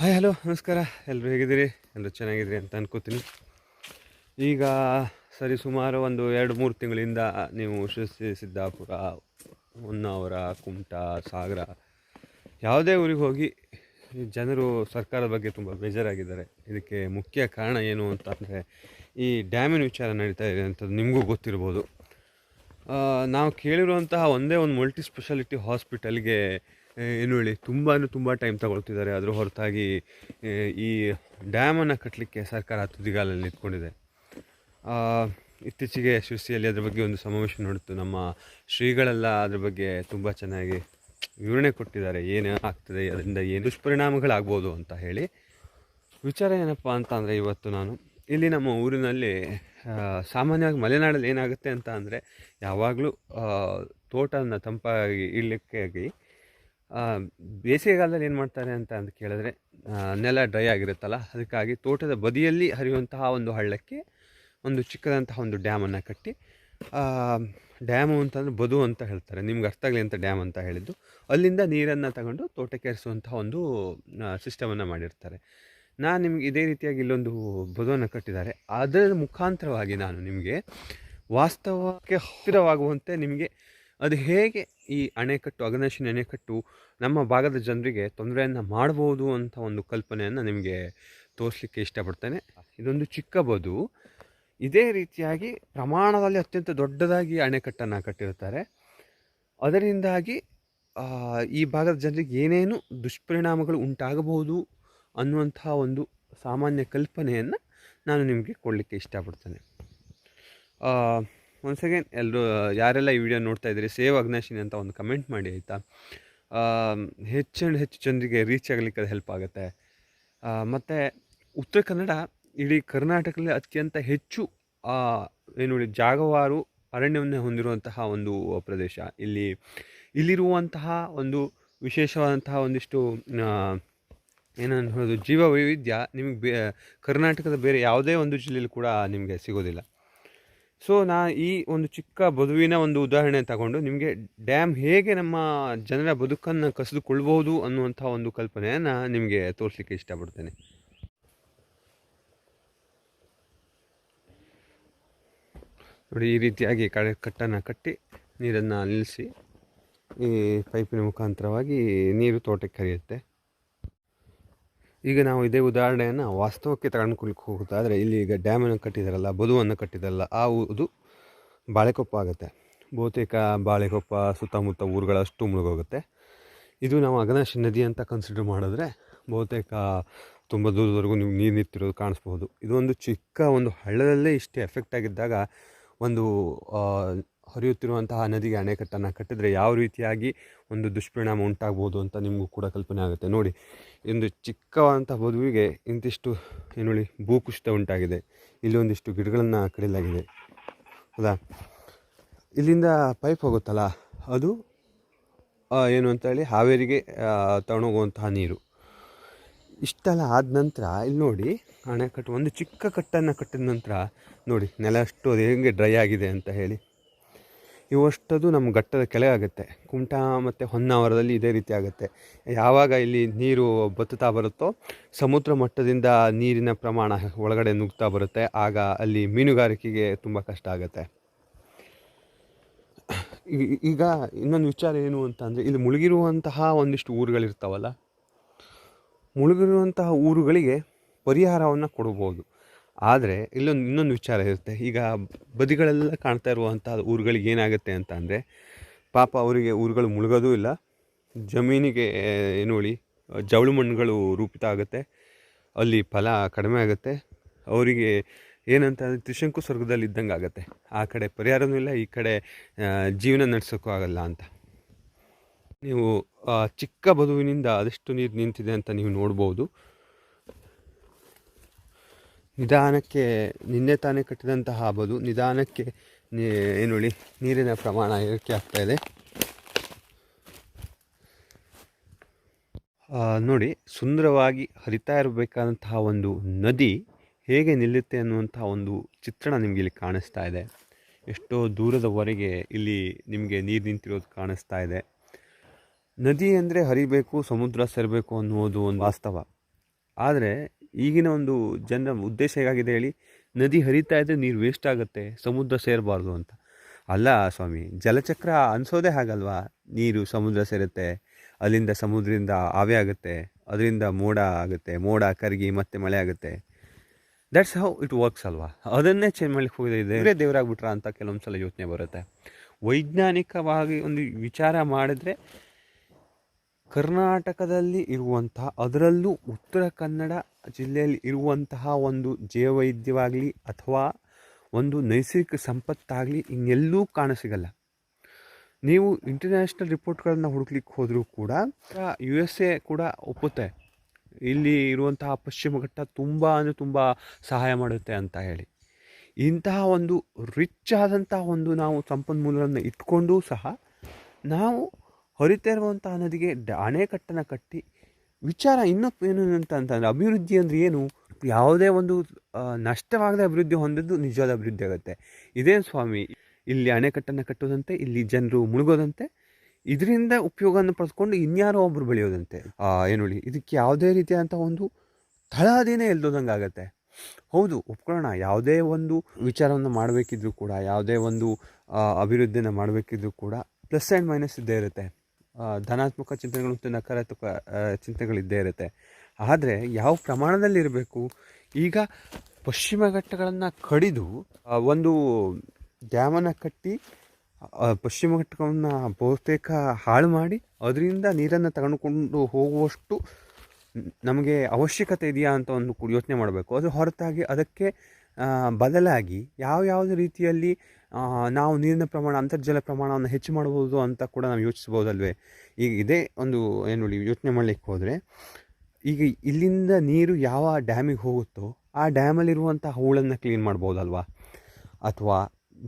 Hi, hello, ನಮಸ್ಕಾರ. ಎಲ್ಲರೂ ಹೇಗಿದ್ದೀರಿ? ಎಲ್ಲರೂ ಚೆನ್ನಾಗಿದ್ದೀರಿ ಅಂತ ಅನ್ಕೋತೀನಿ. ಈಗ ಸರಿ, ಸುಮಾರು ಒಂದು ಎರಡು, ಮೂರು ತಿಂಗಳಿಂದ ನೀವು ಶಿರಸಿ ಸಿದ್ದಾಪುರ ಹೊನ್ನಾವರ, ಕುಮಟಾ, ಸಾಗರ ಯಾವುದೇ ಊರಿಗೆ ಹೋಗಿ ಜನರು ಸರ್ಕಾರದ ಬಗ್ಗೆ ತುಂಬ ಬೇಜಾರಾಗಿದ್ದಾರೆ. ಇದಕ್ಕೆ ಮುಖ್ಯ ಕಾರಣ ಏನು ಅಂತ ಅಂದರೆ, ಈ ಡ್ಯಾಮಿನ ವಿಚಾರ ನಡೀತಾ ಇದೆ ಅಂತದ್ದು ನಿಮಗೂ ಗೊತ್ತಿರ್ಬೋದು. ನಾವು ಕೇಳಿರುವಂತಹ ಒಂದೇ ಒಂದು ಮಲ್ಟಿ ಸ್ಪೆಷಾಲಿಟಿ ಹಾಸ್ಪಿಟಲ್ಗೆ ಏನು ಹೇಳಿ ತುಂಬಾ ತುಂಬ ಟೈಮ್ ತಗೊಳ್ತಿದ್ದಾರೆ. ಅದರ ಹೊರತಾಗಿ ಈ ಡ್ಯಾಮನ್ನು ಕಟ್ಟಲಿಕ್ಕೆ ಸರ್ಕಾರ ತುದಿಗಾಲಲ್ಲಿ ನಿಂತ್ಕೊಂಡಿದೆ. ಇತ್ತೀಚೆಗೆ ಶಿವಸಿಯಲ್ಲಿ ಅದ್ರ ಬಗ್ಗೆ ಒಂದು ಸಮಾವೇಶ ನೋಡಿತ್ತು ನಮ್ಮ ಶ್ರೀಗಳೆಲ್ಲ ಅದ್ರ ಬಗ್ಗೆ ತುಂಬ ಚೆನ್ನಾಗಿ ವಿವರಣೆ ಕೊಟ್ಟಿದ್ದಾರೆ. ಏನು ಆಗ್ತದೆ, ಅದರಿಂದ ಏನು ದುಷ್ಪರಿಣಾಮಗಳಾಗ್ಬೋದು ಅಂತ ಹೇಳಿ. ವಿಚಾರ ಏನಪ್ಪ ಅಂತ ಅಂದರೆ ಇವತ್ತು ನಾನು, ಇಲ್ಲಿ ನಮ್ಮ ಊರಿನಲ್ಲಿ ಸಾಮಾನ್ಯವಾಗಿ ಮಲೆನಾಡಲ್ಲಿ ಏನಾಗುತ್ತೆ ಅಂತ ಅಂದರೆ, ಯಾವಾಗಲೂ ತೋಟನ ತಂಪಾಗಿ ಇಡಲಿಕ್ಕಾಗಿ ಬೇಸಿಗೆಗಾಲದಲ್ಲಿ ಏನು ಮಾಡ್ತಾರೆ ಅಂತ ಅಂತ ಕೇಳಿದ್ರೆ ನೆಲ ಡ್ರೈ ಆಗಿರುತ್ತಲ್ಲ, ಅದಕ್ಕಾಗಿ ತೋಟದ ಬದಿಯಲ್ಲಿ ಹರಿಯುವಂತಹ ಒಂದು ಹಳ್ಳಕ್ಕೆ ಒಂದು ಚಿಕ್ಕದಂತಹ ಒಂದು ಡ್ಯಾಮನ್ನು ಕಟ್ಟಿ ಡ್ಯಾಮು ಅಂತಂದರೆ ಬದು ಅಂತ ಹೇಳ್ತಾರೆ. ನಿಮ್ಗೆ ಅರ್ಥ ಆಗಲಿ ಅಂತ ಡ್ಯಾಮ್ ಅಂತ ಹೇಳಿದ್ದು. ಅಲ್ಲಿಂದ ನೀರನ್ನು ತಗೊಂಡು ತೋಟಕ್ಕೆ ಹರಿಸುವಂತಹ ಒಂದು ಸಿಸ್ಟಮನ್ನು ಮಾಡಿರ್ತಾರೆ. ನಾನು ನಿಮ್ಗೆ ಇದೇ ರೀತಿಯಾಗಿ ಇಲ್ಲೊಂದು ಬದುವನ್ನು ಕಟ್ಟಿದ್ದಾರೆ. ಅದರ ಮುಖಾಂತರವಾಗಿ ನಾನು ನಿಮಗೆ ವಾಸ್ತವಕ್ಕೆ ಹತ್ತಿರವಾಗುವಂತೆ ನಿಮಗೆ ಅದು ಹೇಗೆ ಈ ಅಣೆಕಟ್ಟು, ಅಗನಶಿನಿ ಅಣೆಕಟ್ಟು ನಮ್ಮ ಭಾಗದ ಜನರಿಗೆ ತೊಂದರೆಯನ್ನು ಮಾಡ್ಬೋದು ಅಂತ ಒಂದು ಕಲ್ಪನೆಯನ್ನು ನಿಮಗೆ ತೋರಿಸ್ಲಿಕ್ಕೆ ಇಷ್ಟಪಡ್ತೇನೆ. ಇದೊಂದು ಚಿಕ್ಕ ಬದು ಇದೇ ರೀತಿಯಾಗಿ ಪ್ರಮಾಣದಲ್ಲಿ ಅತ್ಯಂತ ದೊಡ್ಡದಾಗಿ ಅಣೆಕಟ್ಟನ್ನು ಕಟ್ಟಿರ್ತಾರೆ ಅದರಿಂದಾಗಿ ಈ ಭಾಗದ ಜನರಿಗೆ ಏನೇನು ದುಷ್ಪರಿಣಾಮಗಳು ಉಂಟಾಗಬಹುದು ಅನ್ನುವಂಥ ಒಂದು ಸಾಮಾನ್ಯ ಕಲ್ಪನೆಯನ್ನು ನಾನು ನಿಮಗೆ ಕೊಡಲಿಕ್ಕೆ ಇಷ್ಟಪಡ್ತೇನೆ. ಒನ್ಸ್ ಅಗೇನ್ ಎಲ್ಲರೂ ಯಾರೆಲ್ಲ ಈ ವಿಡಿಯೋ ನೋಡ್ತಾ ಇದ್ದೀರಿ, ಸೇವ್ ಅಗ್ನಾಶಿನಿ ಅಂತ ಒಂದು ಕಮೆಂಟ್ ಮಾಡಿ, ಆಯಿತಾ? ಹೆಚ್ಚು ಹೆಚ್ಚು ಜನರಿಗೆ ರೀಚ್ ಆಗಲಿಕ್ಕೆ ಅದು ಹೆಲ್ಪ್ ಆಗುತ್ತೆ. ಮತ್ತು ಉತ್ತರ ಕನ್ನಡ ಇಡೀ ಕರ್ನಾಟಕದಲ್ಲಿ ಅತ್ಯಂತ ಹೆಚ್ಚು ಏನು ಹೇಳಿ, ಜಾಗವಾರು ಅರಣ್ಯವನ್ನೇ ಹೊಂದಿರುವಂತಹ ಒಂದು ಪ್ರದೇಶ. ಇಲ್ಲಿ, ಇಲ್ಲಿರುವಂತಹ ಒಂದು ವಿಶೇಷವಾದಂತಹ ಒಂದಿಷ್ಟು ಏನನ್ನು ಹೇಳೋದು, ಜೀವ ವೈವಿಧ್ಯ ನಿಮಗೆ ಬೇ, ಕರ್ನಾಟಕದ ಬೇರೆ ಯಾವುದೇ ಒಂದು ಜಿಲ್ಲೆಯಲ್ಲಿ ಕೂಡ ನಿಮಗೆ ಸಿಗೋದಿಲ್ಲ. ಸೊ ನಾ ಈ ಒಂದು ಚಿಕ್ಕ ಬದುವಿನ ಒಂದು ಉದಾಹರಣೆ ತಗೊಂಡು ನಿಮಗೆ ಡ್ಯಾಮ್ ಹೇಗೆ ನಮ್ಮ ಜನರ ಬದುಕನ್ನು ಕಸಿದುಕೊಳ್ಬೋದು ಅನ್ನುವಂಥ ಒಂದು ಕಲ್ಪನೆಯನ್ನು ನಿಮಗೆ ತೋರಿಸಲಿಕ್ಕೆ ಇಷ್ಟಪಡ್ತೇನೆ. ನೋಡಿ, ಈ ರೀತಿಯಾಗಿ ಕಡೆ ಕಟ್ಟನ್ನು ಕಟ್ಟಿ ನೀರನ್ನು ನಿಲ್ಲಿಸಿ ಈ ಪೈಪಿನ ಮುಖಾಂತರವಾಗಿ ನೀರು ತೋಟಕ್ಕೆ ಹರಿಯುತ್ತೆ. ಈಗ ನಾವು ಇದೇ ಉದಾಹರಣೆಯನ್ನು ವಾಸ್ತವಕ್ಕೆ ತಗೊಂಡ್ಕೊಳ್ಕೆ ಹೋಗೋದಾದರೆ, ಇಲ್ಲಿ ಈಗ ಡ್ಯಾಮನ್ನು ಕಟ್ಟಿದಾರಲ್ಲ, ಬದುವನ್ನು ಕಟ್ಟಿದಾರಲ್ಲ, ಆ ಇದು ಬಾಳೆಕೊಪ್ಪ ಆಗುತ್ತೆ. ಬಹುತೇಕ ಬಾಳೆಕೊಪ್ಪ ಸುತ್ತಮುತ್ತ ಊರುಗಳಷ್ಟು ಮುಳುಗೋಗುತ್ತೆ. ಇದು ನಾವು ಅಗನಾಶಿ ನದಿ ಅಂತ ಕನ್ಸಿಡರ್ ಮಾಡಿದ್ರೆ, ಬಹುತೇಕ ತುಂಬ ದೂರದವರೆಗೂ ನೀವು ನೀರು ನಿಂತಿರೋದು ಕಾಣಿಸ್ಬೋದು ಇದು ಒಂದು ಚಿಕ್ಕ ಒಂದು ಹಳ್ಳದಲ್ಲೇ ಇಷ್ಟೇ ಎಫೆಕ್ಟ್ ಆಗಿದ್ದಾಗ ಒಂದು ಹರಿಯುತ್ತಿರುವಂತಹ ನದಿಗೆ ಅಣೆಕಟ್ಟನ್ನು ಕಟ್ಟಿದರೆ ಯಾವ ರೀತಿಯಾಗಿ ಒಂದು ದುಷ್ಪರಿಣಾಮ ಉಂಟಾಗ್ಬೋದು ಅಂತ ನಿಮಗೂ ಕೂಡ ಕಲ್ಪನೆ ಆಗುತ್ತೆ. ನೋಡಿ ಒಂದು ಚಿಕ್ಕವಾದಂಥ ಬದುವಿಗೆ ಇಂತಿಷ್ಟು ಏನು ಹೇಳಿ, ಭೂಕುಸಿತ ಉಂಟಾಗಿದೆ. ಇಲ್ಲಿ ಒಂದಿಷ್ಟು ಗಿಡಗಳನ್ನು ಕಡಿಲಾಗಿದೆ ಹೌದಾ ಇಲ್ಲಿಂದ ಪೈಪ್ ಹೋಗುತ್ತಲ್ಲ, ಅದು ಏನು ಅಂತ ಹೇಳಿ, ಹಾವೇರಿಗೆ ತಗೊಂಡೋಗುವಂತಹ ನೀರು. ಇಷ್ಟೆಲ್ಲ ಆದ ನಂತರ, ಇಲ್ಲಿ ನೋಡಿ, ಅಣೆಕಟ್ಟು, ಒಂದು ಚಿಕ್ಕ ಕಟ್ಟನ್ನು ಕಟ್ಟಿದ ನಂತರ, ನೋಡಿ, ನೆಲ ಅಷ್ಟು ಅದು ಹೇಗೆ ಡ್ರೈ ಆಗಿದೆ ಅಂತ ಹೇಳಿ. ಇವಷ್ಟದು ನಮ್ಮ ಘಟ್ಟದ ಕೆಳಗೆ ಆಗುತ್ತೆ. ಕುಮಟಾ ಮತ್ತು ಹೊನ್ನಾವರದಲ್ಲಿ ಇದೇ ರೀತಿ ಆಗುತ್ತೆ. ಯಾವಾಗ ಇಲ್ಲಿ ನೀರು ಬತ್ತುತ್ತಾ ಬರುತ್ತೋ ಸಮುದ್ರ ಮಟ್ಟದಿಂದ ನೀರಿನ ಪ್ರಮಾಣ ಒಳಗಡೆ ನುಗ್ತಾ ಬರುತ್ತೆ. ಆಗ ಅಲ್ಲಿ ಮೀನುಗಾರಿಕೆಗೆ ತುಂಬ ಕಷ್ಟ ಆಗುತ್ತೆ. ಈಗ ಇನ್ನೊಂದು ವಿಚಾರ ಏನು ಅಂತ ಅಂದರೆ, ಇಲ್ಲಿ ಮುಳುಗಿರುವಂತಹ ಒಂದಿಷ್ಟು ಊರುಗಳಿರ್ತಾವಲ್ಲ, ಮುಳುಗಿರುವಂತಹ ಊರುಗಳಿಗೆ ಪರಿಹಾರವನ್ನು ಕೊಡ್ಬೋದು. ಆದರೆ ಇಲ್ಲೊಂದು, ಇನ್ನೊಂದು ವಿಚಾರ ಇರುತ್ತೆ. ಈಗ ಬದಿಗಳೆಲ್ಲ ಕಾಣ್ತಾ ಇರುವಂಥ ಊರುಗಳಿಗೆ ಏನಾಗುತ್ತೆ ಅಂತ ಅಂದರೆ, ಪಾಪ ಅವರಿಗೆ ಊರುಗಳು ಮುಳುಗೋದೂ ಇಲ್ಲ. ಜಮೀನಿಗೆ, ಏನು ಹೇಳಿ, ಜವಳು ಮಣ್ಣುಗಳು ರೂಪಿತ ಆಗುತ್ತೆ. ಅಲ್ಲಿ ಫಲ ಕಡಿಮೆ ಆಗುತ್ತೆ. ಅವರಿಗೆ ಏನಂತ ಅಂದರೆ ತ್ರಿಶಂಕು ಸ್ವರ್ಗದಲ್ಲಿ ಇದ್ದಂಗೆ ಆಗುತ್ತೆ. ಆ ಕಡೆ ಪರಿಹಾರವೂ ಇಲ್ಲ, ಈ ಕಡೆ ಜೀವನ ನಡೆಸೋಕ್ಕೂ ಆಗಲ್ಲ ಅಂತ. ನೀವು ಚಿಕ್ಕ ಬದುವಿನಿಂದ ಅದೆಷ್ಟು ನೀರು ನಿಂತಿದೆ ಅಂತ ನೀವು ನೋಡ್ಬೋದು. ನಿಧಾನಕ್ಕೆ ನಿನ್ನೆ ತಾನೇ ಕಟ್ಟಿದಂತಹ ಬದು ನಿಧಾನಕ್ಕೆ ಏನು ಹೇಳಿ ನೀರಿನ ಪ್ರಮಾಣ ಏರಿಕೆ ಆಗ್ತಾ ಇದೆ. ಆ, ನೋಡಿ ಸುಂದರವಾಗಿ ಹರಿತಾ ಇರಬೇಕಾದಂತಹ ಒಂದು ನದಿ ಹೇಗೆ ನಿಲ್ಲುತ್ತೆ ಅನ್ನುವಂತಹ ಒಂದು ಚಿತ್ರಣ ನಿಮಗೆ ಇಲ್ಲಿ ಕಾಣಿಸ್ತಾ ಇದೆ. ಎಷ್ಟೋ ದೂರದವರೆಗೆ ಇಲ್ಲಿ ನಿಮಗೆ ನೀರು ನಿಂತಿರೋದು ಕಾಣಿಸ್ತಾ ಇದೆ. ನದಿ ಅಂದರೆ ಹರಿಬೇಕು ಸಮುದ್ರ ಸೇರಬೇಕು ಅನ್ನುವುದು ಒಂದು ವಾಸ್ತವ. ಆದರೆ ಈಗಿನ ಒಂದು ಜನರ ಉದ್ದೇಶ ಹೇಗಾಗಿದೆ ಹೇಳಿ, ನದಿ ಹರಿತಾ ಇದ್ದರೆ ನೀರು ವೇಸ್ಟ್ ಆಗುತ್ತೆ, ಸಮುದ್ರ ಸೇರಬಾರ್ದು ಅಂತ. ಅಲ್ಲ ಸ್ವಾಮಿ, ಜಲಚಕ್ರ ಅನಿಸೋದೇ ಹಾಗಲ್ವಾ? ನೀರು ಸಮುದ್ರ ಸೇರುತ್ತೆ, ಅಲ್ಲಿಂದ ಸಮುದ್ರದಿಂದ ಆವೆ ಆಗುತ್ತೆ, ಅದರಿಂದ ಮೋಡ ಆಗುತ್ತೆ, ಮೋಡ ಕರಗಿ ಮತ್ತೆ ಮಳೆ ಆಗುತ್ತೆ. ದಟ್ಸ್ ಹೌ ಇಟ್ ವರ್ಕ್ಸ್ ಅಲ್ವಾ? ಅದನ್ನೇ ಚೇಂಜ್ ಮಾಡ್ಲಿಕ್ಕೆ ಹೋಗಿದೆ ಇವರೇ ದೇವರಾಗ್ಬಿಟ್ರ ಅಂತ ಕೆಲವೊಂದು ಸಲ ಯೋಚನೆ ಬರುತ್ತೆ. ವೈಜ್ಞಾನಿಕವಾಗಿ ಒಂದು ವಿಚಾರ ಮಾಡಿದ್ರೆ ಕರ್ನಾಟಕದಲ್ಲಿ ಇರುವಂತಹ ಅದರಲ್ಲೂ ಉತ್ತರ ಕನ್ನಡ ಜಿಲ್ಲೆಯಲ್ಲಿ ಇರುವಂತಹ ಒಂದು ಜೀವವೈದ್ಯವಾಗಲಿ ಅಥವಾ ಒಂದು ನೈಸರ್ಗಿಕ ಸಂಪತ್ತಾಗಲಿ ಇನ್ನೆಲ್ಲೂ ಕಾಣಸಿಗಲ್ಲ. ನೀವು ಇಂಟರ್ನ್ಯಾಷನಲ್ ರಿಪೋರ್ಟ್ಗಳನ್ನು ಹುಡುಕ್ಲಿಕ್ಕೆ ಹೋದರೂ ಕೂಡ ಯು ಎಸ್ ಎ ಕೂಡ ಒಪ್ಪುತ್ತೆ. ಇಲ್ಲಿ ಇರುವಂತಹ ಪಶ್ಚಿಮ ಘಟ್ಟ ತುಂಬ ಅಂದರೆ ತುಂಬ ಸಹಾಯ ಮಾಡುತ್ತೆ ಅಂತ ಹೇಳಿ. ಇಂತಹ ಒಂದು ರಿಚ್ ಆದಂತಹ ಒಂದು ನಾವು ಸಂಪನ್ಮೂಲಗಳನ್ನು ಇಟ್ಕೊಂಡು ಸಹ ನಾವು ಹರಿತಾ ಇರುವಂತಹ ನದಿಗೆ ಅಣೆಕಟ್ಟನ್ನು ಕಟ್ಟಿ. ವಿಚಾರ ಇನ್ನೂ ಏನು ಅಂತ ಅಂತಂದರೆ ಅಭಿವೃದ್ಧಿ ಅಂದರೆ ಏನು? ಯಾವುದೇ ಒಂದು ನಷ್ಟವಾಗದೆ ಅಭಿವೃದ್ಧಿ ಹೊಂದಿದ್ದು ನಿಜವಾದ ಅಭಿವೃದ್ಧಿ ಆಗುತ್ತೆ. ಇದೇನು ಸ್ವಾಮಿ, ಇಲ್ಲಿ ಅಣೆಕಟ್ಟನ್ನು ಕಟ್ಟೋದಂತೆ, ಇಲ್ಲಿ ಜನರು ಮುಳುಗೋದಂತೆ, ಇದರಿಂದ ಉಪಯೋಗವನ್ನು ಪಡೆದುಕೊಂಡು ಇನ್ಯಾರೋ ಒಬ್ಬರು ಬೆಳೆಯೋದಂತೆ. ಏನು ಹೇಳಿ, ಇದಕ್ಕೆ ಯಾವುದೇ ರೀತಿಯಾದಂಥ ಒಂದು ತಳಹದಿನೇ ಎಲ್ದೋದಂಗೆ ಆಗುತ್ತೆ. ಹೌದು, ಒಪ್ಕೊಳ್ಳೋಣ, ಯಾವುದೇ ಒಂದು ವಿಚಾರವನ್ನು ಮಾಡಬೇಕಿದ್ರೂ ಕೂಡ, ಯಾವುದೇ ಒಂದು ಅಭಿವೃದ್ಧಿಯನ್ನು ಮಾಡಬೇಕಿದ್ರೂ ಕೂಡ, ಪ್ಲಸ್ ಆ್ಯಂಡ್ ಮೈನಸ್ ಇದ್ದೇ ಇರುತ್ತೆ. ಧನಾತ್ಮಕ ಚಿಂತನೆಗಳು ಮತ್ತು ನಕಾರಾತ್ಮಕ ಚಿಂತನೆಗಳಿದ್ದೇ ಇರುತ್ತೆ. ಆದರೆ ಯಾವ ಪ್ರಮಾಣದಲ್ಲಿರಬೇಕು? ಈಗ ಪಶ್ಚಿಮ ಘಟ್ಟಗಳನ್ನು ಕಡಿದು ಒಂದು ಡ್ಯಾಮನ್ನು ಕಟ್ಟಿ ಪಶ್ಚಿಮ ಘಟ್ಟವನ್ನು ಬಹುತೇಕ ಹಾಳು ಮಾಡಿ, ಅದರಿಂದ ನೀರನ್ನು ತಗೊಂಡುಕೊಂಡು ಹೋಗುವಷ್ಟು ನಮಗೆ ಅವಶ್ಯಕತೆ ಇದೆಯಾ ಅಂತ ಒಂದು ಯೋಚನೆ ಮಾಡಬೇಕು. ಅದು ಹೊರತಾಗಿ ಅದಕ್ಕೆ ಬದಲಾಗಿ ಯಾವ ಯಾವುದೇ ರೀತಿಯಲ್ಲಿ ನಾವು ನೀರಿನ ಪ್ರಮಾಣ, ಅಂತರ್ಜಲ ಪ್ರಮಾಣವನ್ನು ಹೆಚ್ಚು ಮಾಡ್ಬೋದು ಅಂತ ಕೂಡ ನಾವು ಯೋಚಿಸ್ಬೋದಲ್ವೇ ಈಗ ಇದೇ ಒಂದು, ಏನು ಹೇಳಿ, ಯೋಚನೆ ಮಾಡಲಿಕ್ಕೆ ಹೋದರೆ, ಈಗ ಇಲ್ಲಿಂದ ನೀರು ಯಾವ ಡ್ಯಾಮಿಗೆ ಹೋಗುತ್ತೋ, ಆ ಡ್ಯಾಮಲ್ಲಿರುವಂಥ ಹೂಳನ್ನು ಕ್ಲೀನ್ ಮಾಡ್ಬೋದಲ್ವಾ ಅಥವಾ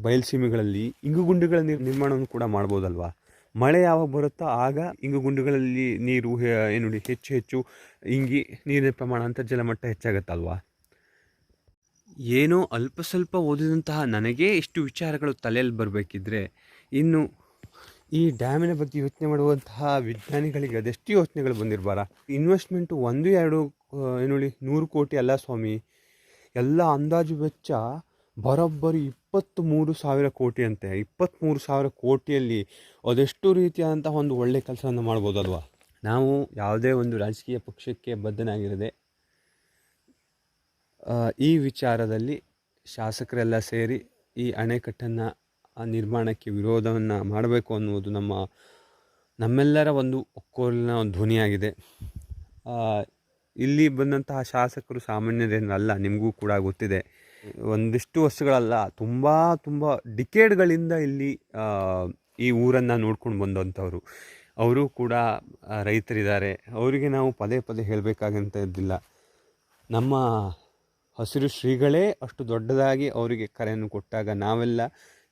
ಬಯಲುಸೀಮೆಗಳಲ್ಲಿ ಇಂಗುಗುಂಡುಗಳ ನೀರು ನಿರ್ಮಾಣವನ್ನು ಕೂಡ ಮಾಡ್ಬೋದಲ್ವಾ ಮಳೆ ಯಾವಾಗ ಬರುತ್ತೋ ಆಗ ಇಂಗು ಗುಂಡುಗಳಲ್ಲಿ ನೀರು ಏನು ಹೆಚ್ಚು ಹೆಚ್ಚು ಇಂಗಿ ನೀರಿನ ಪ್ರಮಾಣ, ಅಂತರ್ಜಲ ಮಟ್ಟ ಹೆಚ್ಚಾಗತ್ತಲ್ವಾ? ಏನೋ ಅಲ್ಪ ಸ್ವಲ್ಪ ಓದಿದಂತಹ ನನಗೇ ಇಷ್ಟು ವಿಚಾರಗಳು ತಲೆಯಲ್ಲಿ ಬರಬೇಕಿದ್ರೆ ಇನ್ನು ಈ ಡ್ಯಾಮಿನ ಬಗ್ಗೆ ಯೋಚನೆ ಮಾಡುವಂತಹ ವಿಜ್ಞಾನಿಗಳಿಗೆ ಅದೆಷ್ಟು ಯೋಚನೆಗಳು ಬಂದಿರಬಾರ? ಇನ್ವೆಸ್ಟ್ಮೆಂಟು ಒಂದು ಎರಡು ಆ, ಏನು ಹೇಳಿ ನೂರು ಕೋಟಿ ಅಲ್ಲ ಸ್ವಾಮಿ. ಎಲ್ಲ ಅಂದಾಜು ವೆಚ್ಚ ಬರೋಬ್ಬರಿ ಇಪ್ಪತ್ತ್ಮೂರು ಸಾವಿರ ಕೋಟಿ ಅಂತೆ ಇಪ್ಪತ್ತ್ಮೂರು ಸಾವಿರ ಕೋಟಿಯಲ್ಲಿ ಅದೆಷ್ಟು ರೀತಿಯಾದಂಥ ಒಂದು ಒಳ್ಳೆ ಕೆಲಸವನ್ನು ಮಾಡ್ಬೋದಲ್ವಾ? ನಾವು ಯಾವುದೇ ಒಂದು ರಾಜಕೀಯ ಪಕ್ಷಕ್ಕೆ ಬದ್ಧನಾಗಿರದೆ ಈ ವಿಚಾರದಲ್ಲಿ ಶಾಸಕರೆಲ್ಲ ಸೇರಿ ಈ ಅಣೆಕಟ್ಟನ್ನು ನಿರ್ಮಾಣಕ್ಕೆ ವಿರೋಧವನ್ನು ಮಾಡಬೇಕು ಅನ್ನುವುದು ನಮ್ಮ, ನಮ್ಮೆಲ್ಲರ ಒಂದು ಒಕ್ಕೋಲಿನ ಒಂದು ಧ್ವನಿಯಾಗಿದೆ. ಇಲ್ಲಿ ಬಂದಂತಹ ಶಾಸಕರು ಸಾಮಾನ್ಯರೇನಲ್ಲ, ನಿಮಗೂ ಕೂಡ ಗೊತ್ತಿದೆ. ಒಂದಿಷ್ಟು ವರ್ಷಗಳಲ್ಲ, ತುಂಬ ತುಂಬ ಡಿಕೇಡ್ಗಳಿಂದ ಇಲ್ಲಿ ಈ ಊರನ್ನು ನೋಡ್ಕೊಂಡು ಬಂದಂಥವ್ರು. ಅವರು ಕೂಡ ರೈತರಿದ್ದಾರೆ. ಅವರಿಗೆ ನಾವು ಪದೇ ಪದೇ ಹೇಳಬೇಕಾಗಂತದ್ದಿಲ್ಲ ನಮ್ಮ ಹಸಿರು ಶ್ರೀಗಳೇ ಅಷ್ಟು ದೊಡ್ಡದಾಗಿ ಅವರಿಗೆ ಕರೆಯನ್ನು ಕೊಟ್ಟಾಗ ನಾವೆಲ್ಲ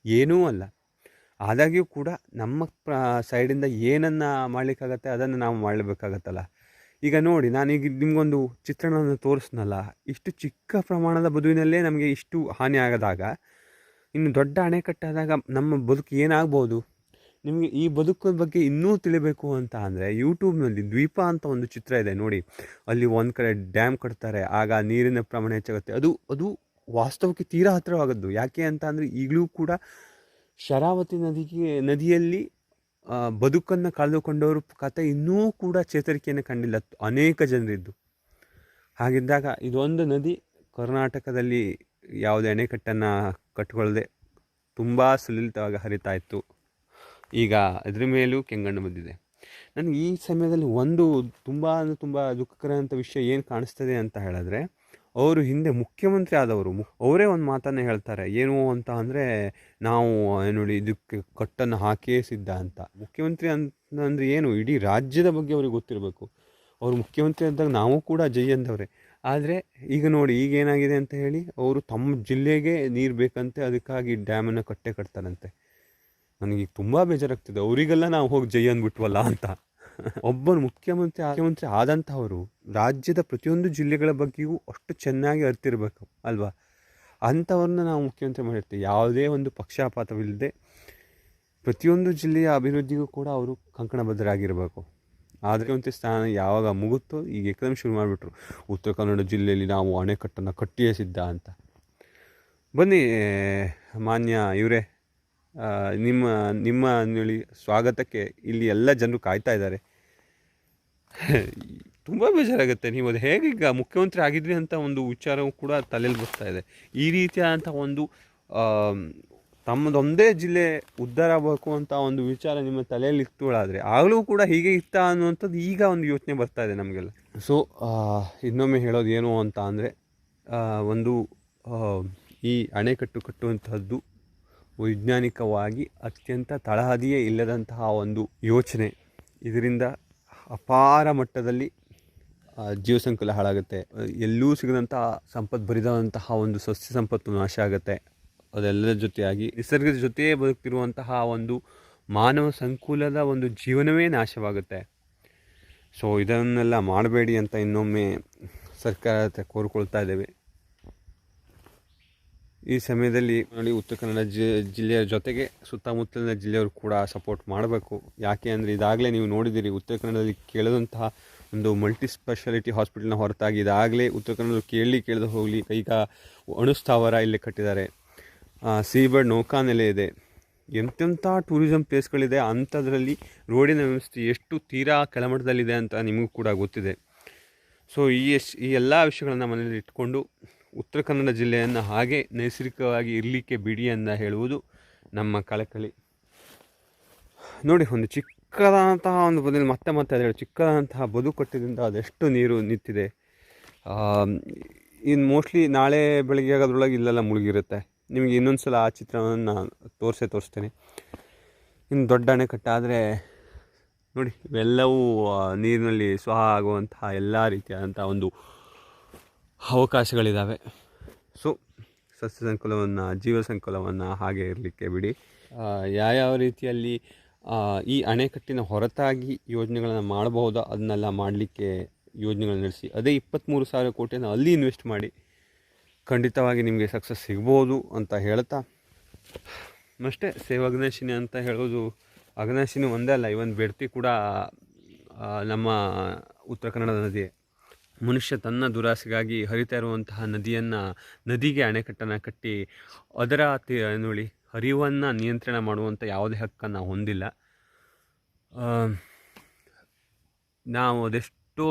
ಏನೂ ಅಲ್ಲ. ಆದಾಗ್ಯೂ ಕೂಡ ನಮ್ಮ ಪ್ರ ಸೈಡಿಂದ ಏನನ್ನು ಮಾಡಲಿಕ್ಕಾಗತ್ತೆ ಅದನ್ನು ನಾವು ಮಾಡಲೇಬೇಕಾಗತ್ತಲ್ಲ. ಈಗ ನೋಡಿ, ನಾನೀಗ ನಿಮಗೊಂದು ಚಿತ್ರಣವನ್ನು ತೋರಿಸ್ನಲ್ಲ. ಇಷ್ಟು ಚಿಕ್ಕ ಪ್ರಮಾಣದ ಬದುವಿನಲ್ಲೇ ನಮಗೆ ಇಷ್ಟು ಹಾನಿ ಆಗದಾಗ, ಇನ್ನು ದೊಡ್ಡ ಅಣೆಕಟ್ಟಾದಾಗ ನಮ್ಮ ಬದುಕು ಏನಾಗ್ಬೋದು? ನಿಮಗೆ ಈ ಬದುಕಿನ ಬಗ್ಗೆ ಇನ್ನೂ ತಿಳಿಬೇಕು ಅಂತ ಅಂದರೆ ಯೂಟ್ಯೂಬ್ನಲ್ಲಿ ದ್ವೀಪ ಅಂತ ಒಂದು ಚಿತ್ರ ಇದೆ ನೋಡಿ. ಅಲ್ಲಿ ಒಂದು ಕಡೆ ಡ್ಯಾಮ್ ಕಟ್ತಾರೆ, ಆಗ ನೀರಿನ ಪ್ರಮಾಣ ಹೆಚ್ಚಾಗುತ್ತೆ. ಅದು ಅದು ವಾಸ್ತವಕ್ಕೆ ತೀರಾ ಹತ್ತಿರವಾಗದ್ದು ಯಾಕೆ ಅಂತ ಅಂದರೆ ಈಗಲೂ ಕೂಡ ಶರಾವತಿ ನದಿಗೆ, ನದಿಯಲ್ಲಿ ಬದುಕನ್ನು ಕಳೆದುಕೊಂಡವ್ರ ಕತೆ ಇನ್ನೂ ಕೂಡ ಚೇತರಿಕೆಯನ್ನು ಕಂಡಿಲ್ಲ. ಅನೇಕ ಜನರಿದ್ದು. ಹಾಗಿದ್ದಾಗ ಇದೊಂದು ನದಿ ಕರ್ನಾಟಕದಲ್ಲಿ ಯಾವುದೇ ಅಣೆಕಟ್ಟನ್ನು ಕಟ್ಕೊಳ್ಳದೆ ತುಂಬ ಸುಲಲಿತವಾಗಿ ಹರಿತಾ ಇತ್ತು. ಈಗ ಅದ್ರ ಮೇಲೂ ಕೆಂಗಣ್ಣು ಬಂದಿದೆ. ನನಗೆ ಈ ಸಮಯದಲ್ಲಿ ಒಂದು ತುಂಬ ಅಂದರೆ ತುಂಬ ದುಃಖಕರವಂಥ ವಿಷಯ ಏನು ಕಾಣಿಸ್ತದೆ ಅಂತ ಹೇಳಿದ್ರೆ, ಅವರು ಹಿಂದೆ ಮುಖ್ಯಮಂತ್ರಿ ಆದವರು ಅವರೇ ಒಂದು ಮಾತನ್ನು ಹೇಳ್ತಾರೆ. ಏನು ಅಂತ ಅಂದರೆ, ನಾವು ನೋಡಿ, ಇದಕ್ಕೆ ಕಟ್ಟನ್ನು ಹಾಕಿಯೇ ಸಿದ್ಧ ಅಂತ. ಮುಖ್ಯಮಂತ್ರಿ ಅಂತ ಅಂದರೆ ಏನು? ಇಡೀ ರಾಜ್ಯದ ಬಗ್ಗೆ ಅವ್ರಿಗೆ ಗೊತ್ತಿರಬೇಕು. ಅವರು ಮುಖ್ಯಮಂತ್ರಿ ಅಂದಾಗ ನಾವು ಕೂಡ ಜೈ ಅಂದವ್ರೆ. ಆದರೆ, ಈಗ ನೋಡಿ, ಈಗ ಏನಾಗಿದೆ ಅಂತ ಹೇಳಿ, ಅವರು ತಮ್ಮ ಜಿಲ್ಲೆಗೆ ನೀರು ಬೇಕಂತೆ, ಅದಕ್ಕಾಗಿ ಡ್ಯಾಮನ್ನು ಕಟ್ಟೆ ಕಟ್ತಾರಂತೆ. ನನಗೆ ತುಂಬ ಬೇಜಾರಾಗ್ತಿದೆ. ಅವರಿಗೆಲ್ಲ ನಾವು ಹೋಗಿ ಜೈ ಅಂದ್ಬಿಟ್ವಲ್ಲ ಅಂತ. ಒಬ್ಬರು ಮುಖ್ಯಮಂತ್ರಿ ಮುಖ್ಯಮಂತ್ರಿ ಆದಂಥವರು ರಾಜ್ಯದ ಪ್ರತಿಯೊಂದು ಜಿಲ್ಲೆಗಳ ಬಗ್ಗೆಯೂ ಅಷ್ಟು ಚೆನ್ನಾಗಿ ಅರ್ತಿರ್ಬೇಕು ಅಲ್ವಾ? ಅಂಥವ್ರನ್ನ ನಾವು ಮುಖ್ಯಮಂತ್ರಿ ಮಾಡಿರ್ತೀವಿ. ಯಾವುದೇ ಒಂದು ಪಕ್ಷಪಾತವಿಲ್ಲದೆ ಪ್ರತಿಯೊಂದು ಜಿಲ್ಲೆಯ ಅಭಿವೃದ್ಧಿಗೂ ಕೂಡ ಅವರು ಕಂಕಣಬದ್ಧರಾಗಿರಬೇಕು. ಆದರೆ ಒಂದು ಸ್ಥಾನ ಯಾವಾಗ ಮುಗುತ್ತೋ ಈಗ ಏಕದಮ್ ಶುರು ಮಾಡಿಬಿಟ್ರು. ಉತ್ತರ ಕನ್ನಡ ಜಿಲ್ಲೆಯಲ್ಲಿ ನಾವು ಅಣೆಕಟ್ಟನ್ನು ಕಟ್ಟಿಯೇ ಸಿದ್ಧ ಅಂತ. ಬನ್ನಿ, ಮಾನ್ಯ ಇವರೇ ನಿಮ್ಮ ನಿಮ್ಮ ಅಂದೇಳಿ ಸ್ವಾಗತಕ್ಕೆ ಇಲ್ಲಿ ಎಲ್ಲ ಜನರು ಕಾಯ್ತಾ ಇದ್ದಾರೆ. ತುಂಬ ಬೇಜಾರಾಗುತ್ತೆ. ನೀವು ಅದು ಹೇಗೀಗ ಮುಖ್ಯಮಂತ್ರಿ ಆಗಿದ್ರಿ ಅಂತ ಒಂದು ವಿಚಾರವೂ ಕೂಡ ತಲೆಯಲ್ಲಿ ಬರ್ತಾ ಇದೆ. ಈ ರೀತಿಯಾದಂಥ ಒಂದು ತಮ್ಮದೊಂದೇ ಜಿಲ್ಲೆ ಉದ್ಧಾರ ಆಗಬೇಕು ಅಂತ ಒಂದು ವಿಚಾರ ನಿಮ್ಮ ತಲೆಯಲ್ಲಿ ಇತ್ತುಗಳಾದರೆ ಆಗಲೂ ಕೂಡ ಹೀಗೆ ಇತ್ತ ಅನ್ನುವಂಥದ್ದು ಈಗ ಒಂದು ಯೋಚನೆ ಬರ್ತಾ ಇದೆ ನಮಗೆಲ್ಲ. ಸೊ ಇನ್ನೊಮ್ಮೆ ಹೇಳೋದು ಏನು ಅಂತ ಅಂದರೆ ಒಂದು ಈ ಅಣೆಕಟ್ಟು ಕಟ್ಟುವಂತಹದ್ದು ವೈಜ್ಞಾನಿಕವಾಗಿ ಅತ್ಯಂತ ತಳಹದಿಯೇ ಇಲ್ಲದಂತಹ ಒಂದು ಯೋಚನೆ. ಇದರಿಂದ ಅಪಾರ ಮಟ್ಟದಲ್ಲಿ ಜೀವಸಂಕುಲ ಜೀವ ಸಂಕುಲ ಹಾಳಾಗುತ್ತೆ. ಎಲ್ಲೂ ಸಿಗದಂತಹ ಸಂಪದ್ಭರಿದಂತಹ ಒಂದು ಸಸ್ಯ ಸಂಪತ್ತು ನಾಶ ಆಗುತ್ತೆ. ಅದೆಲ್ಲದರ ಜೊತೆಯಾಗಿ ನಿಸರ್ಗದ ಜೊತೆಯೇ ಬದುಕ್ತಿರುವಂತಹ ಒಂದು ಮಾನವ ಸಂಕುಲದ ಒಂದು ಜೀವನವೇ ನಾಶವಾಗುತ್ತೆ. ಸೊ ಇದನ್ನೆಲ್ಲ ಮಾಡಬೇಡಿ ಅಂತ ಇನ್ನೊಮ್ಮೆ ಸರ್ಕಾರ ಕೋರ್ಕೊಳ್ತಾ ಇದ್ದೇವೆ. ಈ ಸಮಯದಲ್ಲಿ ನೋಡಿ ಉತ್ತರ ಕನ್ನಡ ಜಿ, ಜಿಲ್ಲೆಯ ಜೊತೆಗೆ ಸುತ್ತಮುತ್ತಲಿನ ಜಿಲ್ಲೆಯವರು ಕೂಡ ಸಪೋರ್ಟ್ ಮಾಡಬೇಕು. ಯಾಕೆ ಅಂದರೆ ಇದಾಗಲೇ ನೀವು ನೋಡಿದ್ದೀರಿ ಉತ್ತರ ಕನ್ನಡದಲ್ಲಿ ಕೇಳದಂತಹ ಒಂದು ಮಲ್ಟಿ ಸ್ಪೆಷಾಲಿಟಿ ಹಾಸ್ಪಿಟಲ್ನ ಹೊರತಾಗಿ ಇದಾಗಲೇ ಉತ್ತರ ಕನ್ನಡದಲ್ಲಿ ಕೇಳಿ ಕೇಳದೆ ಹೋಗಲಿ ಈಗ ಅಣುಸ್ಥಾವರ ಇಲ್ಲೇ ಕಟ್ಟಿದ್ದಾರೆ. ಸೀಬರ್ಡ್ ನೌಕಾನೆಲೆ ಇದೆ. ಎಂತೆಂಥ ಟೂರಿಸಂ ಪ್ಲೇಸ್ಗಳಿದೆ ಅಂಥದ್ರಲ್ಲಿ ರೋಡಿನ ವ್ಯವಸ್ಥೆ ಎಷ್ಟು ತೀರಾ ಕೆಳಮಟ್ಟದಲ್ಲಿದೆ ಅಂತ ನಿಮಗೂ ಕೂಡ ಗೊತ್ತಿದೆ. ಸೊ ಈ ಈ ಎಲ್ಲ ವಿಷಯಗಳನ್ನು ಮನೆಯಲ್ಲಿ ಇಟ್ಕೊಂಡು ಉತ್ತರ ಕನ್ನಡ ಜಿಲ್ಲೆಯನ್ನು ಹಾಗೆ ನೈಸರ್ಗಿಕವಾಗಿ ಇರಲಿಕ್ಕೆ ಬಿಡಿ ಅಂತ ಹೇಳುವುದು ನಮ್ಮ ಕಳಕಳಿ ನೋಡಿ, ಒಂದು ಚಿಕ್ಕದಾದಂತಹ ಒಂದು ಬದಲು ಮತ್ತೆ ಮತ್ತೆ ಅದೇ ಚಿಕ್ಕದಾದಂತಹ ಬದು ಕಟ್ಟಿದಿಂದ ಅದೆಷ್ಟು ನೀರು ನಿಂತಿದೆ. ಇನ್ನು ಮೋಸ್ಟ್ಲಿ ನಾಳೆ ಬೆಳಗ್ಗೆ ಆಗೋದ್ರೊಳಗೆ ಇಲ್ಲೆಲ್ಲ ಮುಳುಗಿರುತ್ತೆ. ನಿಮಗೆ ಇನ್ನೊಂದು ಸಲ ಆ ಚಿತ್ರವನ್ನು ತೋರಿಸೇ ತೋರಿಸ್ತೇನೆ. ಇನ್ನು ದೊಡ್ಡ ಅಣೆಕಟ್ಟಾದರೆ ನೋಡಿ, ಇವೆಲ್ಲವೂ ನೀರಿನಲ್ಲಿ ಸ್ವಹ ಆಗುವಂತಹ ಎಲ್ಲ ರೀತಿಯಾದಂಥ ಒಂದು ಅವಕಾಶಗಳಿದ್ದಾವೆ ಸೊ ಸಸ್ಯ ಸಂಕುಲವನ್ನು ಜೀವ ಸಂಕುಲವನ್ನು ಹಾಗೆ ಇರಲಿಕ್ಕೆ ಬಿಡಿ. ಯಾವ್ಯಾವ ರೀತಿಯಲ್ಲಿ ಈ ಅಣೆಕಟ್ಟಿನ ಹೊರತಾಗಿ ಯೋಜನೆಗಳನ್ನು ಮಾಡಬಹುದೋ ಅದನ್ನೆಲ್ಲ ಮಾಡಲಿಕ್ಕೆ ಯೋಜನೆಗಳನ್ನು ನಡೆಸಿ ಅದೇ ಇಪ್ಪತ್ತ್ಮೂರು ಸಾವಿರ ಕೋಟಿಯನ್ನು ಅಲ್ಲಿ ಇನ್ವೆಸ್ಟ್ ಮಾಡಿ ಖಂಡಿತವಾಗಿ ನಿಮಗೆ ಸಕ್ಸಸ್ ಸಿಗ್ಬೋದು ಅಂತ ಹೇಳ್ತಾ. ಅಷ್ಟೇ ಸೇವ್ ಅಗ್ನಾಶಿನಿ ಅಂತ ಹೇಳೋದು ಅಗ್ನಾಶಿನಿ ಒಂದೇ ಅಲ್ಲ ಇವನ್ ಬೆಡ್ತಿ ಕೂಡ ನಮ್ಮ ಉತ್ತರ ಕನ್ನಡದ ನದಿಯೇ ಮನುಷ್ಯ ತನ್ನ ದುರಾಸೆಗಾಗಿ ಹರಿತಾ ಇರುವಂತಹ ನದಿಯನ್ನು, ನದಿಗೆ ಅಣೆಕಟ್ಟನ್ನು ಕಟ್ಟಿ ಅದರ ತಿ ಹರಿವನ್ನು ನಿಯಂತ್ರಣ ಮಾಡುವಂಥ ಯಾವುದೇ ಹಕ್ಕನ್ನು ಹೊಂದಿಲ್ಲ. ನಾವು ಅದೆಷ್ಟೋ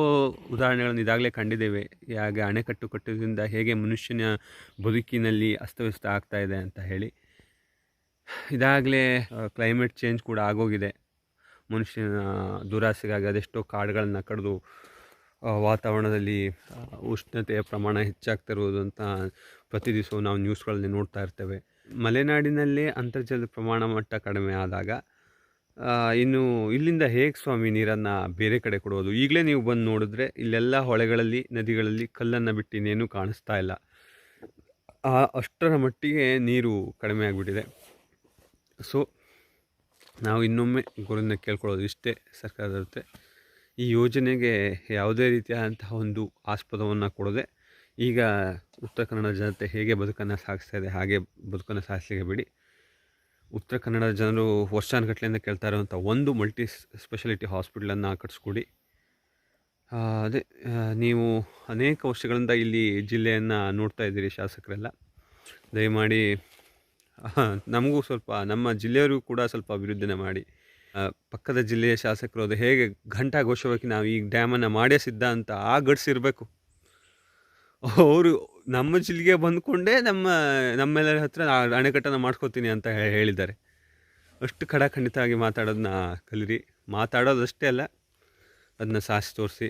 ಉದಾಹರಣೆಗಳನ್ನು ಇದಾಗಲೇ ಕಂಡಿದ್ದೇವೆ. ಹೇಗೆ ಅಣೆಕಟ್ಟು ಕಟ್ಟೋದ್ರಿಂದ ಹೇಗೆ ಮನುಷ್ಯನ ಬದುಕಿನಲ್ಲಿ ಅಸ್ತವ್ಯಸ್ತ ಆಗ್ತಾ ಇದೆ ಅಂತ ಹೇಳಿ. ಇದಾಗಲೇ ಕ್ಲೈಮೇಟ್ ಚೇಂಜ್ ಕೂಡ ಆಗೋಗಿದೆ. ಮನುಷ್ಯನ ದುರಾಸೆಗಾಗಿ ಅದೆಷ್ಟೋ ಕಾಡುಗಳನ್ನು ಕಡಿದು ವಾತಾವರಣದಲ್ಲಿ ಉಷ್ಣತೆಯ ಪ್ರಮಾಣ ಹೆಚ್ಚಾಗ್ತಿರುವುದು ಅಂತ ಪ್ರತಿ ದಿವಸ ನಾವು ನ್ಯೂಸ್ಗಳಲ್ಲಿ ನೋಡ್ತಾ ಇರ್ತೇವೆ. ಮಲೆನಾಡಿನಲ್ಲೇ ಅಂತರ್ಜಲದ ಪ್ರಮಾಣ ಮಟ್ಟ ಕಡಿಮೆ ಆದಾಗ ಇನ್ನು ಇಲ್ಲಿಂದ ಹೇಗೆ ಸ್ವಾಮಿ ನೀರನ್ನು ಬೇರೆ ಕಡೆ ಕೊಡೋದು ಈಗಲೇ ನೀವು ಬಂದು ನೋಡಿದ್ರೆ ಇಲ್ಲೆಲ್ಲ ಹೊಳೆಗಳಲ್ಲಿ, ನದಿಗಳಲ್ಲಿ ಕಲ್ಲನ್ನು ಬಿಟ್ಟು ಇನ್ನೇನು ಕಾಣಿಸ್ತಾ ಇಲ್ಲ. ಅಷ್ಟರ ಮಟ್ಟಿಗೆ ನೀರು ಕಡಿಮೆ ಆಗಿಬಿಟ್ಟಿದೆ. ಸೊ ನಾವು ಇನ್ನೊಮ್ಮೆ ಗುರುವಿನ ಕೇಳ್ಕೊಳ್ಳೋದು ಇಷ್ಟೇ ಸರ್ಕಾರದ ಜೊತೆ. ಈ ಯೋಜನೆಗೆ ಯಾವುದೇ ರೀತಿಯಾದಂತಹ ಒಂದು ಆಸ್ಪದವನ್ನು ಕೊಡದೆ ಈಗ ಉತ್ತರ ಕನ್ನಡ ಜನತೆ ಹೇಗೆ ಬದುಕನ್ನು ಸಾಗಿಸ್ತಾ ಇದೆ, ಹಾಗೆ ಬದುಕನ್ನು ಸಾಗಿಸಲಿಕ್ಕೆ ಬಿಡಿ. ಉತ್ತರ ಕನ್ನಡ ಜನರು ವರ್ಷಾನುಗಟ್ಲೆಯಿಂದ ಕೇಳ್ತಾ ಇರುವಂಥ ಒಂದು ಮಲ್ಟಿ ಸ್ಪೆಷಾಲಿಟಿ ಹಾಸ್ಪಿಟ್ಲನ್ನು ಕಟ್ಸ್ಕೊಡಿ. ಅದೇ ನೀವು ಅನೇಕ ವರ್ಷಗಳಿಂದ ಇಲ್ಲಿ ಜಿಲ್ಲೆಯನ್ನು ನೋಡ್ತಾ ಇದ್ದೀರಿ ಶಾಸಕರೆಲ್ಲ. ದಯಮಾಡಿ ನಮಗೂ ಸ್ವಲ್ಪ ನಮ್ಮ ಜಿಲ್ಲೆಯವರಿಗೂ ಕೂಡ ಸ್ವಲ್ಪ ಅಭಿವೃದ್ಧಿನ ಮಾಡಿ. ಪಕ್ಕದ ಜಿಲ್ಲೆಯ ಶಾಸಕರು ಅದು ಹೇಗೆ ಘಂಟಾ ಘೋಷವಾಗಿ ನಾವು ಈ ಡ್ಯಾಮನ್ನು ಮಾಡೇ ಸಿದ್ಧ ಅಂತ ಆ ಗಡ್ಸಿರಬೇಕು ಅವರು ನಮ್ಮ ಜಿಲ್ಲೆಗೆ ಬಂದ್ಕೊಂಡೇ ನಮ್ಮ, ನಮ್ಮೆಲ್ಲರ ಹತ್ರ ಅಣೆಕಟ್ಟನ್ನು ಮಾಡ್ಕೋತೀನಿ ಅಂತ ಹೇಳಿದ್ದಾರೆ. ಅಷ್ಟು ಖಡಾಖಂಡಿತವಾಗಿ ಮಾತಾಡೋದನ್ನ ಕಲೀರಿ. ಮಾತಾಡೋದಷ್ಟೇ ಅಲ್ಲ, ಅದನ್ನ ಸಾಸಿ ತೋರಿಸಿ.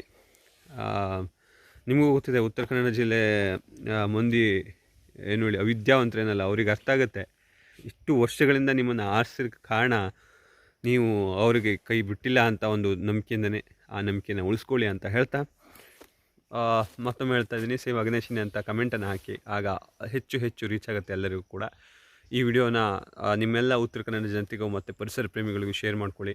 ನಿಮಗೂ ಗೊತ್ತಿದೆ, ಉತ್ತರ ಕನ್ನಡ ಜಿಲ್ಲೆ ಮಂದಿ ಏನು ಹೇಳಿ ಅವಿದ್ಯಾವಂತರೇನಲ್ಲ, ಅವ್ರಿಗೆ ಅರ್ಥ ಆಗುತ್ತೆ. ಇಷ್ಟು ವರ್ಷಗಳಿಂದ ನಿಮ್ಮನ್ನು ಆರಿಸಿದ ಕಾರಣ ನೀವು ಅವರಿಗೆ ಕೈ ಬಿಟ್ಟಿಲ್ಲ ಅಂತ ಒಂದು ನಂಬಿಕೆಯಿಂದನೇ ಆ ನಂಬಿಕೆನ ಉಳಿಸ್ಕೊಳ್ಳಿ ಅಂತ ಹೇಳ್ತಾ ಮತ್ತೊಮ್ಮೆ ಹೇಳ್ತಾ ಇದ್ದೀನಿ. ಸೇವ್ ಅಗ್ನೇಶಿನಿ ಅಂತ ಕಮೆಂಟನ್ನು ಹಾಕಿ, ಆಗ ಹೆಚ್ಚು ಹೆಚ್ಚು ರೀಚ್ ಆಗುತ್ತೆ ಎಲ್ಲರಿಗೂ ಕೂಡ. ಈ ವಿಡಿಯೋನ ನಿಮ್ಮೆಲ್ಲ ಉತ್ತರ ಕನ್ನಡ ಜನತೆಗೂ ಮತ್ತು ಪರಿಸರ ಪ್ರೇಮಿಗಳಿಗೂ ಶೇರ್ ಮಾಡ್ಕೊಳ್ಳಿ.